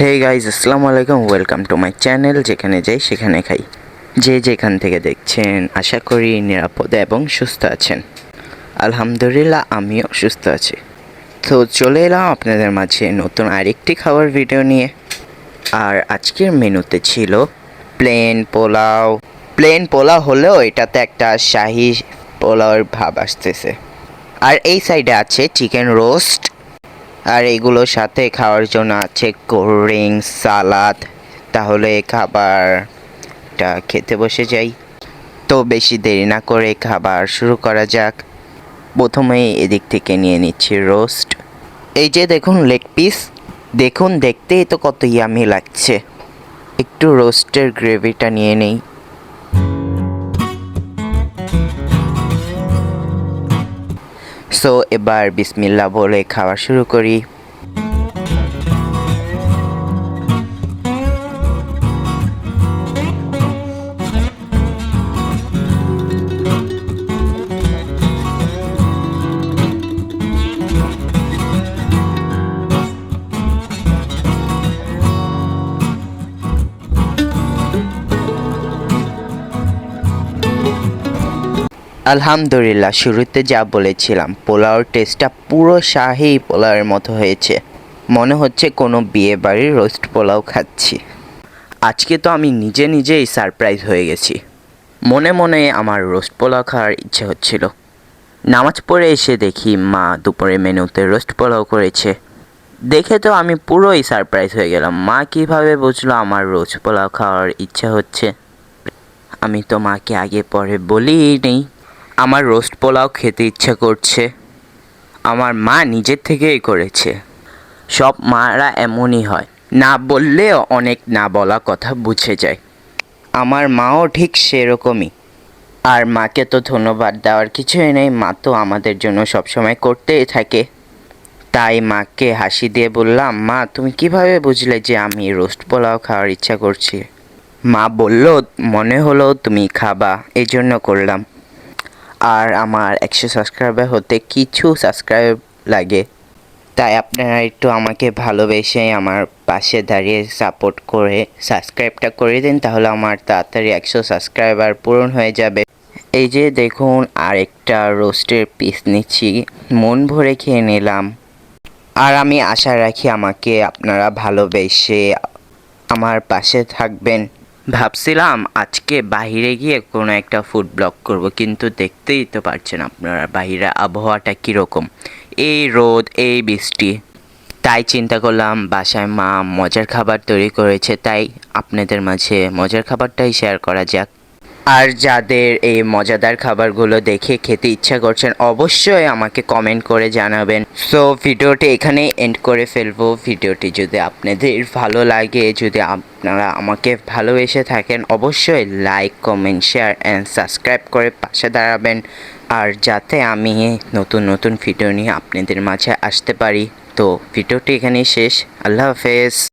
Hey guys আসসালামু আলাইকুম welcome to my channel যেখানে যাই, সেখানে খাই। যে যেখান থেকে দেখছেন, আশা করি নিরাপদে এবং সুস্থ আছেন। আলহামদুলিল্লাহ, আমিও সুস্থ আছি। তো চলে এলাম আপনাদের মাঝে নতুন আরেকটি খাবার ভিডিও নিয়ে। আর আজকের মেনুতে ছিল প্লেন পোলাও। প্লেন পোলাও হলেও এটাতে একটা শাহি পোলাওয়ের ভাব আসতেছে। আর এই সাইডে আছে চিকেন রোস্ট আর এগুলোর সাথে খাওয়ার জন্য আছে কোল্ড ড্রিঙ্কস সালাদ। তাহলে খাবারটা খেতে বসে যাই। তো বেশি দেরি না করে খাবার শুরু করা যাক। প্রথমেই এদিক থেকে নিয়ে নিচ্ছি রোস্ট। এই যে দেখুন লেগ পিস। দেখুন দেখতেই তো কত ইয়ামি লাগছে। একটু রোস্টের গ্রেভিটা নিয়ে নেই। সো এবার বিসমিল্লা বলে খাওয়া শুরু করি। আলহামদুলিল্লাহ, শুরুতে যা বলেছিলাম, পোলাওর টেস্টটা পুরো শাহি পোলাওয়ের মতো হয়েছে। মনে হচ্ছে কোনো বিয়ে বাড়ির রোস্ট পোলাও খাচ্ছি। আজকে তো আমি নিজে নিজেই সারপ্রাইজ হয়ে গেছি। মনে মনে আমার রোস্ট পোলাও খাওয়ার ইচ্ছে হচ্ছিল। নামাজ পড়ে এসে দেখি মা দুপুরে মেনুতে রোস্ট পোলাও করেছে। দেখে তো আমি পুরোই সারপ্রাইজ হয়ে গেলাম। মা কীভাবে বুঝলো আমার রোস্ট পোলাও খাওয়ার ইচ্ছা হচ্ছে? আমি তো মাকে আগে পরে বলিই নেই। আমার রোস্ট পোলাও খেতে ইচ্ছা করছে। আমার মা নিজের থেকেই করেছে। সব মারা এমনই হয়। না বললেও অনেক না বলা কথা বুঝে যায়। আমার মাও ঠিক সেরকমই। আর মাকে তো ধন্যবাদ দেওয়ার কিছুই নেই। মা তো আমাদের জন্য সবসময় করতেই থাকে। তাই মাকে হাসি দিয়ে বললাম, মা, তুমি কীভাবে বুঝলে যে আমি রোস্ট পোলাও খাওয়ার ইচ্ছা করছি? মা বলল, মনে হলো তুমি খাবা। এই জন্য করলাম। আর আমার একশো সাবস্ক্রাইবার হতে কিছু সাবস্ক্রাইব লাগে। তাই আপনারা একটু আমাকে ভালোবেসে আমার পাশে দাঁড়িয়ে সাপোর্ট করে সাবস্ক্রাইবটা করে দিন, তাহলে আমার তাড়াতাড়ি একশো সাবস্ক্রাইবার পূরণ হয়ে যাবে। এই যে দেখুন, আরেকটা রোস্টের পিস নিচ্ছি। মন ভরে খেয়ে নিলাম। আর আমি আশা রাখি আমাকে আপনারা ভালোবেসে আমার পাশে থাকবেন। ভাবছিলাম আজকে বাহিরে গিয়ে কোনো একটা ফুড ব্লগ করব, কিন্তু দেখতেই তো পারছেন আপনারা বাহিরে আবহাওয়াটা কীরকম। এই রোদ, এই বৃষ্টি। তাই চিন্তা করলাম বাসায় মা মজার খাবার তৈরি করেছে, তাই আপনাদের মাঝে মজার খাবারটাই শেয়ার করা যাক। আর যাদের এই মজাদার খাবারগুলো দেখে খেতে ইচ্ছা করছেন, অবশ্যই আমাকে কমেন্ট করে জানাবেন। সো ভিডিওটি এখানেই এন্ড করে ফেলব। ভিডিওটি যদি আপনাদের ভালো লাগে, যদি আপনারা আমাকে ভালোবেসে থাকেন, অবশ্যই like comment share and subscribe করে পাশে দাঁড়াবেন। আর যাতে আমি নতুন নতুন ভিডিও নিয়ে আপনাদের মাঝে আসতে পারি। তো, ভিডিওটি এখানেই শেষ। আল্লাহ হাফেজ।